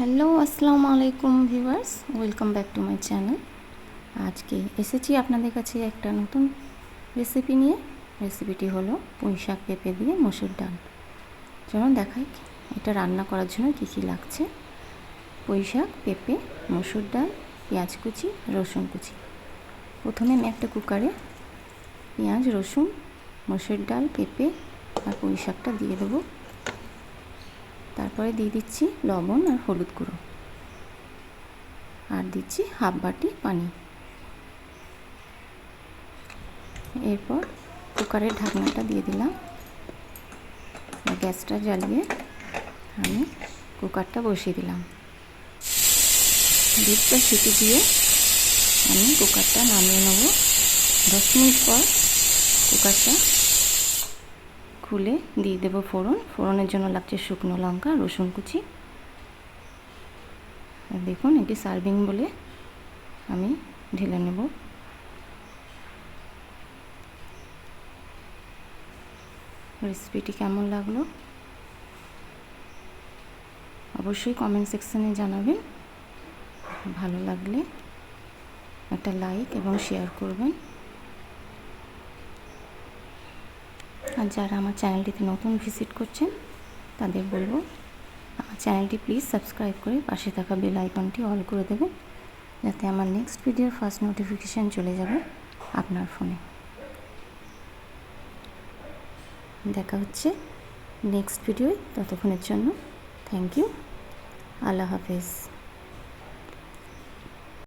Hello, আসসালামু আলাইকুম viewers, welcome back to my channel. আজকে এসেছি আপনাদের কাছে একটা নতুন রেসিপি নিয়ে। রেসিপিটি হলো পুঁই শাক পেঁপে দিয়ে মসুর ডাল। চলুন দেখাই, এটা রান্না করার জন্য কী কী লাগছে। পুঁই শাক পেঁপে, মসুর ডাল, পেঁয়াজ কুচি, রসুন কুচি। প্রথমে আমি একটা কুকারে পেঁয়াজ, রসুন, মসুর ডাল, পেঁপে আর পুঁই শাকটা দিয়ে দেবো। তারপরে দিয়ে দিচ্ছি লবণ আর হলুদ গুঁড়ো। আর দিচ্ছি হাফ বাটি পানি। এরপর কুকারের ঢাকনাটা দিয়ে দিলাম। গ্যাসটা জ্বালিয়ে আমি কুকারটা বসিয়ে দিলাম। দুধটা সিটি দিয়ে আমি কুকারটা নামিয়ে নেব। দশ মিনিট পর কুকারটা খুলে দিয়ে দেবো ফোড়ন। ফোড়নের জন্য লাগছে শুকনো লঙ্কা, রসুন কুচি। দেখুন, এটি সার্ভিং বলে আমি ঢেলে নেব। রেসিপিটি কেমন লাগল? অবশ্যই কমেন্ট সেকশানে জানাবেন। ভালো লাগলে একটা লাইক এবং শেয়ার করবেন। আর যারা আমার চ্যানেলটিতে নতুন ভিজিট করছেন, তাদের বলব, আমার চ্যানেলটি প্লিজ সাবস্ক্রাইব করে পাশে থাকা বেল আইকনটি অল করে দেবেন, যাতে আমার নেক্সট ভিডিওর ফার্স্ট নোটিফিকেশান চলে যাবে আপনার ফোনে। দেখা হচ্ছে নেক্সট ভিডিওয়, ততক্ষণের জন্য থ্যাংক ইউ, আল্লাহ হাফেজ।